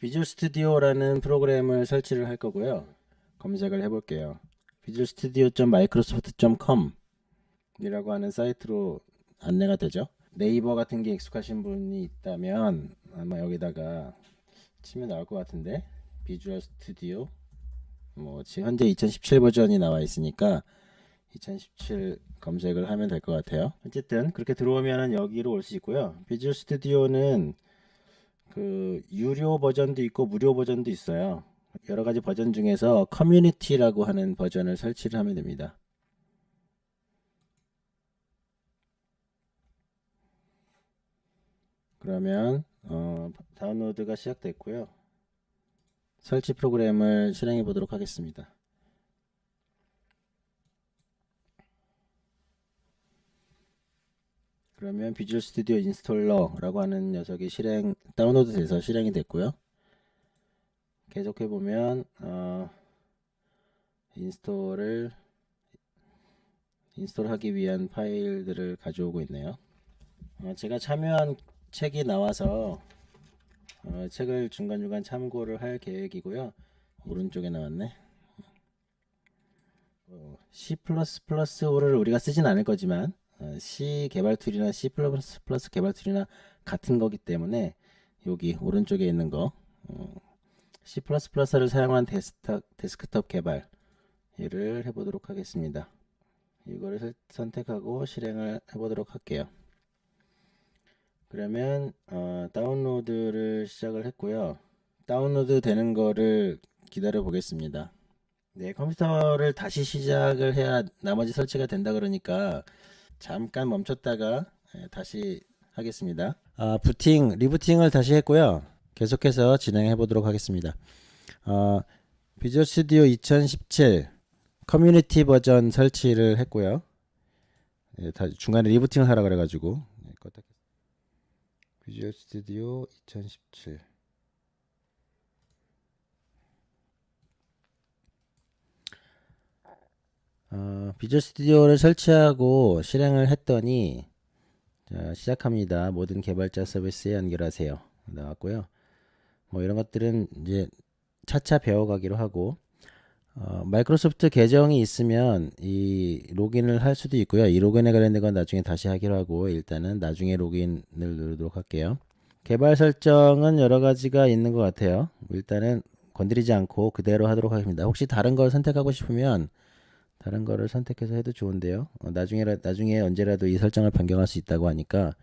비주얼 스튜디오라는 프로그램을 설치를 할 거고요. 검색을 해볼게요. 비주얼 스튜디오 .microsoft.com 이라고 하는 사이트로 안내가 되죠. 네이버 같은 게 익숙하신 분이 있다면 아마 여기다가 치면 나올 것 같은데 비주얼 스튜디오 뭐 현재 2017 버전이 나와 있으니까 2017 검색을 하면 될 것 같아요. 어쨌든 그렇게 들어오면은 여기로 올 수 있고요. 비주얼 스튜디오는 그 유료 버전도 있고 무료 버전도 있어요. 여러 가지 버전 중에서 커뮤니티라고 하는 버전을 설치를 하면 됩니다. 그러면 어, 다운로드가 시작됐고요. 설치 프로그램을 실행해 보도록 하겠습니다. 그러면 비주얼 스튜디오 인스톨러라고 하는 녀석이 실행 다운로드 돼서 실행이 됐고요. 계속해 보면 어, 인스톨을 인스톨하기 위한 파일들을 가져오고 있네요. 어, 제가 참여한 책이 나와서 어, 책을 중간중간 참고를 할 계획이고요. 오른쪽에 나왔네. 어, C++를 우리가 쓰진 않을 거지만 어, C 개발 툴이나 C++ 개발 툴이나 같은 거기 때문에 여기 오른쪽에 있는 거 어, C++를 사용한 데스크탑, 데스크톱 개발 얘를 해보도록 하겠습니다. 이거를 설- 선택하고 실행을 해보도록 할게요. 그러면 어, 다운로드를 시작을 했고요. 다운로드 되는 거를 기다려 보겠습니다. 네, 컴퓨터를 다시 시작을 해야 나머지 설치가 된다 그러니까 잠깐 멈췄다가 예, 다시 하겠습니다. 아, 부팅, 리부팅을 다시 했고요. 계속해서 진행해 보도록 하겠습니다. 어, 비주얼 스튜디오 2017 커뮤니티 버전 설치를 했고요. 예, 다 중간에 리부팅을 하라 그래가지고 켰- 비주얼 스튜디오 2017 어, 비주얼 스튜디오를 설치하고 실행을 했더니 자, 시작합니다. 모든 개발자 서비스에 연결하세요. 나왔고요. 뭐 이런 것들은 이제 차차 배워가기로 하고 어, 마이크로소프트 계정이 있으면 이 로그인을 할 수도 있고요. 이 로그인에 관련된 건 나중에 다시 하기로 하고 일단은 나중에 로그인을 누르도록 할게요. 개발 설정은 여러 가지가 있는 것 같아요. 일단은 건드리지 않고 그대로 하도록 하겠습니다. 혹시 다른 걸 선택하고 싶으면 다른 거를 선택해서 해도 좋은데요. 어, 나중에 나중에 언제라도 이 설정을 변경할 수 있다고 하니까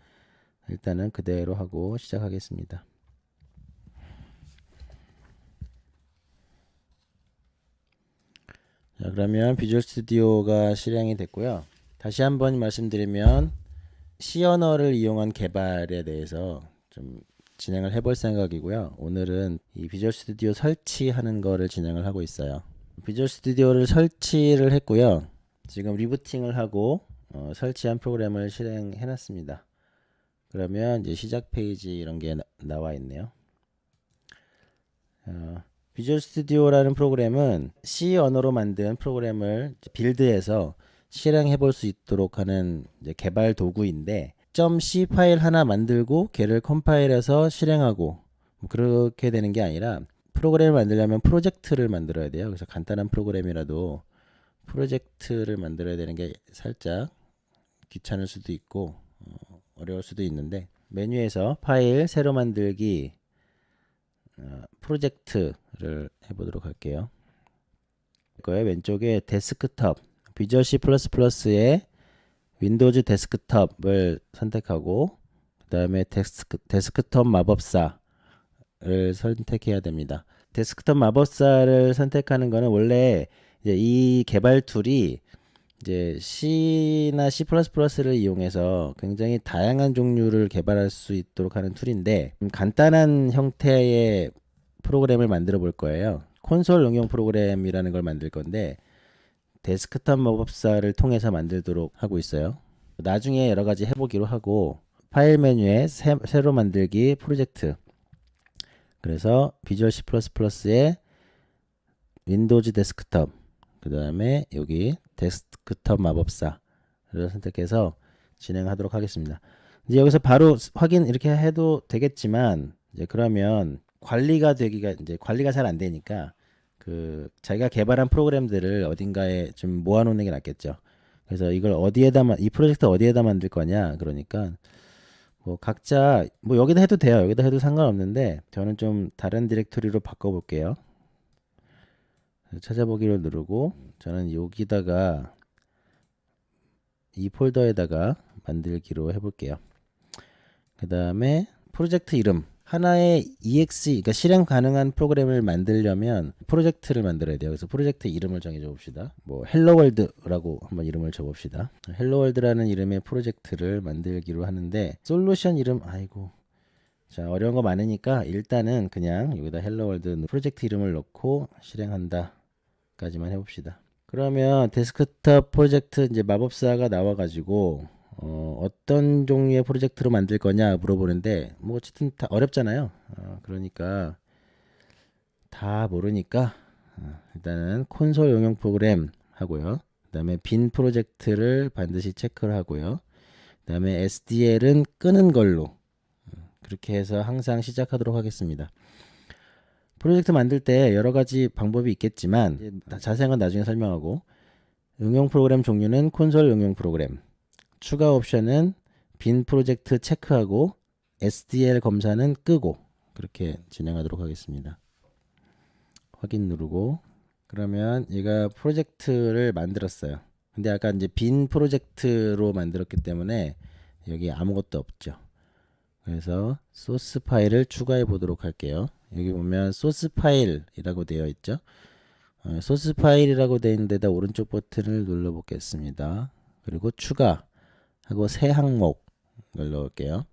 일단은 그대로 하고 시작하겠습니다. 자, 그러면 비주얼 스튜디오가 실행이 됐고요. 다시 한번 말씀드리면 C 언어를 이용한 개발에 대해서 좀 진행을 해볼 생각이고요. 오늘은 이 비주얼 스튜디오 설치하는 거를 진행을 하고 있어요. 비주얼 스튜디오를 설치를 했고요. 지금 리부팅을 하고 어, 설치한 프로그램을 실행해 놨습니다. 그러면 이제 시작 페이지 이런 게 나, 와 있네요. 어, 비주얼 스튜디오라는 프로그램은 C 언어로 만든 프로그램을 빌드해서 실행해 볼 수 있도록 하는 개발 도구인데 .c 파일 하나 만들고 걔를 컴파일해서 실행하고 뭐 그렇게 되는 게 아니라 프로그램을 만들려면 프로젝트를 만들어야 돼요. 그래서 간단한 프로그램이라도 프로젝트를 만들어야 되는 게 살짝 귀찮을 수도 있고 어, 어려울 수도 있는데 메뉴에서 파일 새로 만들기 어, 프로젝트를 해보도록 할게요. 거에 왼쪽에 데스크톱 비주얼 C++의 윈도우즈 데스크톱을 선택하고 그 다음에 데스크, 데스크톱 마법사를 선택해야 됩니다. 데스크톱 마법사를 선택하는 거는 원래 이제 이 개발 툴이 이제 C나 C++를 이용해서 굉장히 다양한 종류를 개발할 수 있도록 하는 툴인데 좀 간단한 형태의 프로그램을 만들어 볼 거예요. 콘솔 응용 프로그램이라는 걸 만들 건데 데스크탑 마법사를 통해서 만들도록 하고 있어요. 나중에 여러 가지 해보기로 하고 파일 메뉴에 새, 새로 만들기 프로젝트 그래서 비주얼 C++의 윈도우즈 데스크톱 그 다음에 여기 데스크톱 마법사를 선택해서 진행하도록 하겠습니다. 이제 여기서 바로 확인 이렇게 해도 되겠지만 이제 그러면 관리가 되기가 이제 관리가 잘 안 되니까 그 자기가 개발한 프로그램들을 어딘가에 좀 모아놓는 게 낫겠죠. 그래서 이걸 어디에다 만- 이 프로젝트 어디에다 만들 거냐 그러니까 뭐 각자 뭐 여기다 해도 돼요. 여기다 해도 상관없는데 저는 좀 다른 디렉토리로 바꿔볼게요. 찾아보기를 누르고 저는 여기다가 이 폴더에다가 만들기로 해볼게요. 그 다음에 프로젝트 이름 하나의 EX 그러니까 실행 가능한 프로그램을 만들려면 프로젝트를 만들어야 돼요. 그래서 프로젝트 이름을 정해줘 봅시다. 뭐 헬로월드라고 한번 이름을 줘봅시다. 헬로월드라는 이름의 프로젝트를 만들기로 하는데 솔루션 이름 아이고 자 어려운 거 많으니까 일단은 그냥 여기다 헬로월드 프로젝트 이름을 넣고 실행한다까지만 해봅시다. 그러면 데스크탑 프로젝트 이제 마법사가 나와가지고 어, 어떤 종류의 프로젝트로 만들 거냐 물어보는데 뭐 어쨌든 다 어렵잖아요. 어, 그러니까 다 모르니까 어, 일단은 콘솔 응용 프로그램 하고요. 그다음에 빈 프로젝트를 반드시 체크를 하고요. 그다음에 SDL은 끄는 걸로 어, 그렇게 해서 항상 시작하도록 하겠습니다. 프로젝트 만들 때 여러 가지 방법이 있겠지만 자세한 건 나중에 설명하고 응용 프로그램 종류는 콘솔 응용 프로그램 추가 옵션은 빈 프로젝트 체크하고 SDL 검사는 끄고 그렇게 진행하도록 하겠습니다. 확인 누르고 그러면 얘가 프로젝트를 만들었어요. 근데 아까 이제 빈 프로젝트로 만들었기 때문에 여기 아무것도 없죠. 그래서 소스 파일을 추가해 보도록 할게요. 여기 보면 소스 파일이라고 되어 있죠. 어, 소스 파일이라고 되어 있는 데다 오른쪽 버튼을 눌러 보겠습니다. 그리고 추가 하고 새 항목을 넣을게요.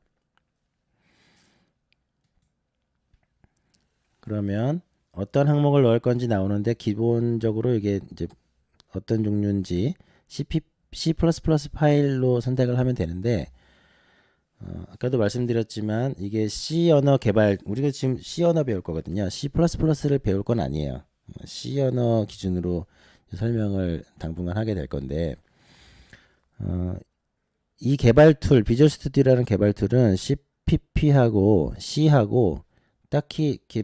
그러면 어떤 항목을 넣을 건지 나오는데 기본적으로 이게 이제 어떤 종류인지 CP, C++ 파일로 선택을 하면 되는데 어, 아까도 말씀드렸지만 이게 C 언어 개발 우리가 지금 C 언어 배울 거거든요. C++를 배울 건 아니에요. 어, C 언어 기준으로 설명을 당분간 하게 될 건데 어, 이 개발 툴 비주얼 스튜디오라는 개발 툴은 CPP하고 C하고 딱히 이렇게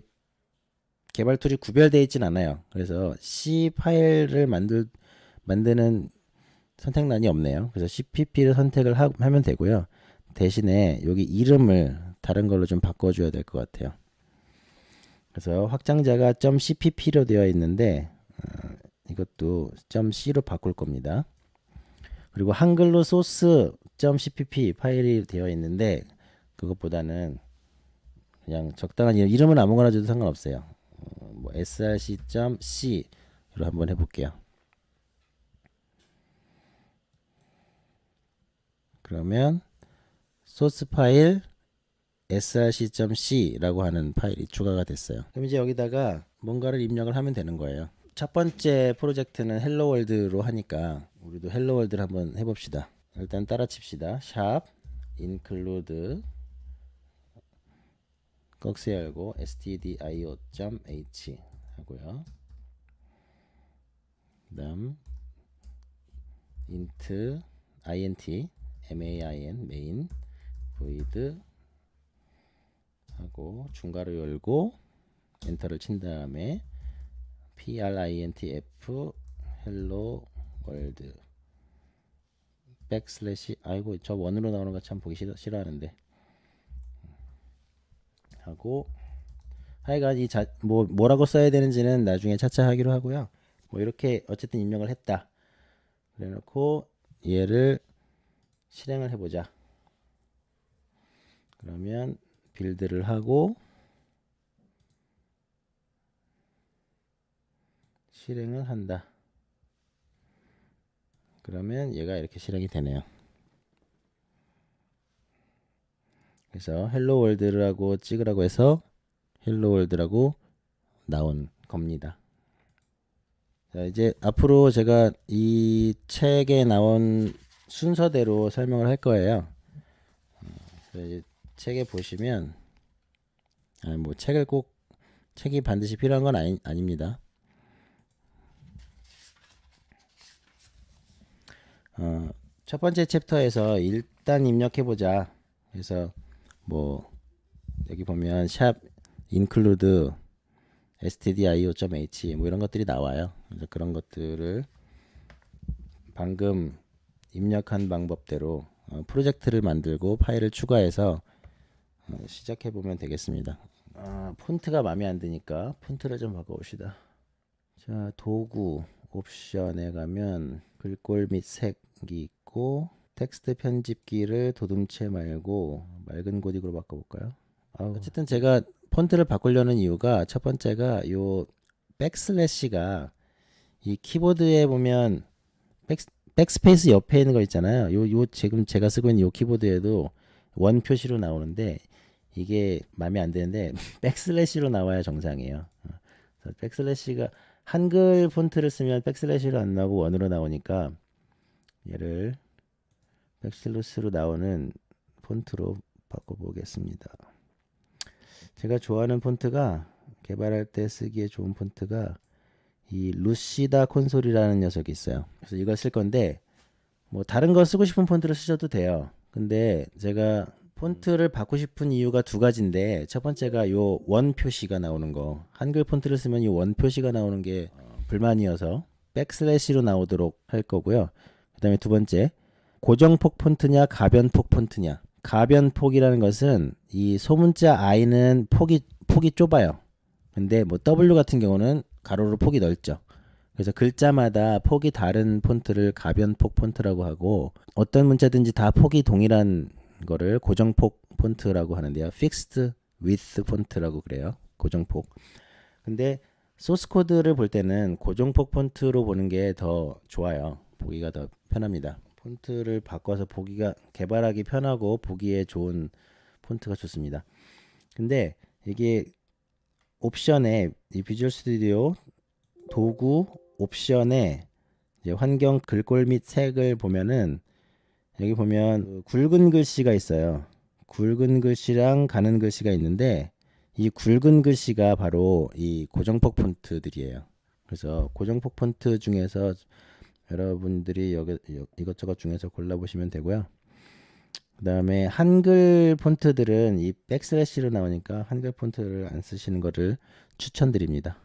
개발 툴이 구별되어 있진 않아요. 그래서 C 파일을 만들 만드는 선택란이 없네요. 그래서 CPP를 선택을 하, 하면 되고요. 대신에 여기 이름을 다른 걸로 좀 바꿔줘야 될 것 같아요. 그래서 확장자가 .cpp로 되어 있는데 어, 이것도 .c로 바꿀 겁니다. 그리고 한글로 소스 .cpp 파일이 되어 있는데 그것보다는 그냥 적당한 이름, 이름은 아무거나 줘도 상관없어요. 어, 뭐 src.c로 한번 해볼게요. 그러면 소스 파일 src.c라고 하는 파일이 추가가 됐어요. 그럼 이제 여기다가 뭔가를 입력을 하면 되는 거예요. 첫 번째 프로젝트는 헬로월드로 하니까 우리도 헬로월드를 한번 해봅시다. 일단 따라 칩시다. 샵 include 꺽쇠 열고 stdio.h 하고요. 그다음 int int main main void 하고 중괄호 열고 엔터를 친 다음에 printf hello world 백슬래시 아이고 저 원으로 나오는 거 참 보기 싫어, 싫어하는데 하고 하여간 이 자, 뭐 뭐라고 써야 되는지는 나중에 차차 하기로 하고요. 뭐 이렇게 어쨌든 입력을 했다. 그래 놓고 얘를 실행을 해보자. 그러면 빌드를 하고 실행을 한다. 그러면 얘가 이렇게 실행이 되네요. 그래서 헬로 월드라고 찍으라고 해서 헬로 월드라고 나온 겁니다. 자, 이제 앞으로 제가 이 책에 나온 순서대로 설명을 할 거예요. 책에 보시면 아니 뭐 책을 꼭 책이 반드시 필요한 건 아니, 아닙니다. 어, 첫 번째 챕터에서 일단 입력해 보자. 그래서 뭐 여기 보면 샵 include stdio.h 뭐 이런 것들이 나와요. 그래서 그런 것들을 방금 입력한 방법대로 어, 프로젝트를 만들고 파일을 추가해서 어, 시작해 보면 되겠습니다. 아, 폰트가 마음에 안 드니까 폰트를 좀 바꿔봅시다. 자 도구 옵션에 가면 글꼴 및 색이 있고 텍스트 편집기를 도둠체 말고 맑은 고딕으로 바꿔볼까요? 아우. 어쨌든 제가 폰트를 바꾸려는 이유가 첫 번째가 요 백슬래시가 이 키보드에 보면 백, 백스페이스 옆에 있는 거 있잖아요. 요, 요 지금 제가 쓰고 있는 요 키보드에도 원 표시로 나오는데 이게 마음에 안 드는데 백슬래시로 나와야 정상이에요. 어, 백슬래시가 한글 폰트를 쓰면 백슬래시로 안 나오고 원으로 나오니까 얘를 백슬래시로 나오는 폰트로 바꿔보겠습니다. 제가 좋아하는 폰트가 개발할 때 쓰기에 좋은 폰트가 이 루시다 콘솔이라는 녀석이 있어요. 그래서 이걸 쓸 건데 뭐 다른 거 쓰고 싶은 폰트를 쓰셔도 돼요. 근데 제가 폰트를 받고 싶은 이유가 두 가지인데 첫 번째가 요 원 표시가 나오는 거 한글 폰트를 쓰면 이 원 표시가 나오는 게 어, 불만이어서 백슬래시로 나오도록 할 거고요. 그다음에 두 번째 고정폭 폰트냐 가변폭 폰트냐 가변폭이라는 것은 이 소문자 i는 폭이 폭이 좁아요. 근데 뭐 W 같은 경우는 가로로 폭이 넓죠. 그래서 글자마다 폭이 다른 폰트를 가변폭 폰트라고 하고 어떤 문자든지 다 폭이 동일한 거를 고정폭 폰트라고 하는데요. Fixed Width 폰트라고 그래요. 고정폭. 근데 소스 코드를 볼 때는 고정폭 폰트로 보는 게 더 좋아요. 보기가 더 편합니다. 폰트를 바꿔서 보기가 개발하기 편하고 보기에 좋은 폰트가 좋습니다. 근데 이게 옵션에 이 비주얼 스튜디오 도구 옵션에 환경 글꼴 및 색을 보면은 여기 보면 그 굵은 글씨가 있어요. 굵은 글씨랑 가는 글씨가 있는데 이 굵은 글씨가 바로 이 고정폭 폰트들이에요. 그래서 고정폭 폰트 중에서 여러분들이 여기 이것저것 중에서 골라보시면 되고요. 그 다음에 한글 폰트들은 이 백슬래시로 나오니까 한글 폰트를 안 쓰시는 것을 추천드립니다.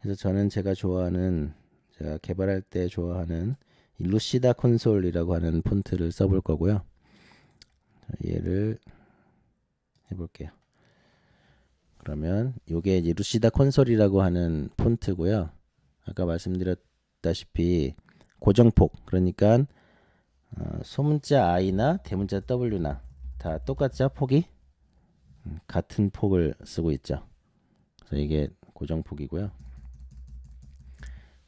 그래서 저는 제가 좋아하는 제가 개발할 때 좋아하는 이 루시다 콘솔이라고 하는 폰트를 써볼 거고요. 얘를 해볼게요. 그러면 이게 이제 루시다 콘솔이라고 하는 폰트고요. 아까 말씀드렸다시피 고정폭 그러니까 어, 소문자 i나 대문자 w나 다 똑같죠 폭이 음, 같은 폭을 쓰고 있죠. 그래서 이게 고정폭이고요.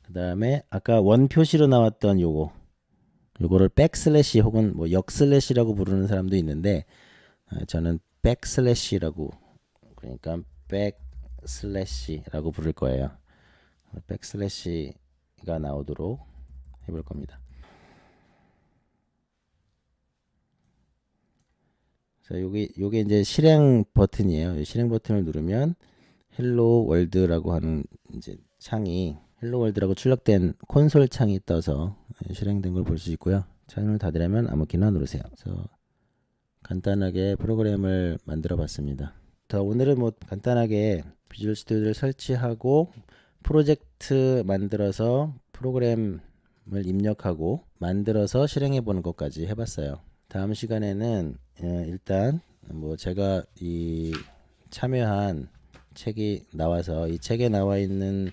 그 다음에 아까 원 표시로 나왔던 요거 요거를 백슬래시 혹은 뭐 역슬래시라고 부르는 사람도 있는데 어, 저는 백슬래시라고 그러니까 백슬래시라고 부를 거예요. 백슬래시가 나오도록 해볼 겁니다. 자, 요게 요게 이제 실행 버튼이에요. 이 실행 버튼을 누르면 헬로 월드라고 하는 이제 창이 헬로 월드라고 출력된 콘솔 창이 떠서 실행된 걸 볼 수 있고요. 창을 닫으려면 아무 키나 누르세요. 그래서 간단하게 프로그램을 만들어 봤습니다. 더 오늘은 뭐 간단하게 비주얼 스튜디오를 설치하고 프로젝트 만들어서 프로그램을 입력하고 만들어서 실행해 보는 것까지 해봤어요. 다음 시간에는 예, 일단 뭐 제가 이 참여한 책이 나와서 이 책에 나와 있는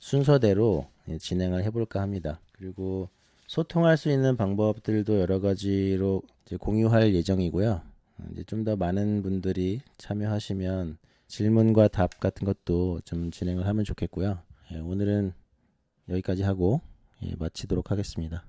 순서대로 예, 진행을 해볼까 합니다. 그리고 소통할 수 있는 방법들도 여러 가지로 공유할 예정이고요. 이제 좀 더 많은 분들이 참여하시면 질문과 답 같은 것도 좀 진행을 하면 좋겠고요. 예, 오늘은 여기까지 하고 예, 마치도록 하겠습니다.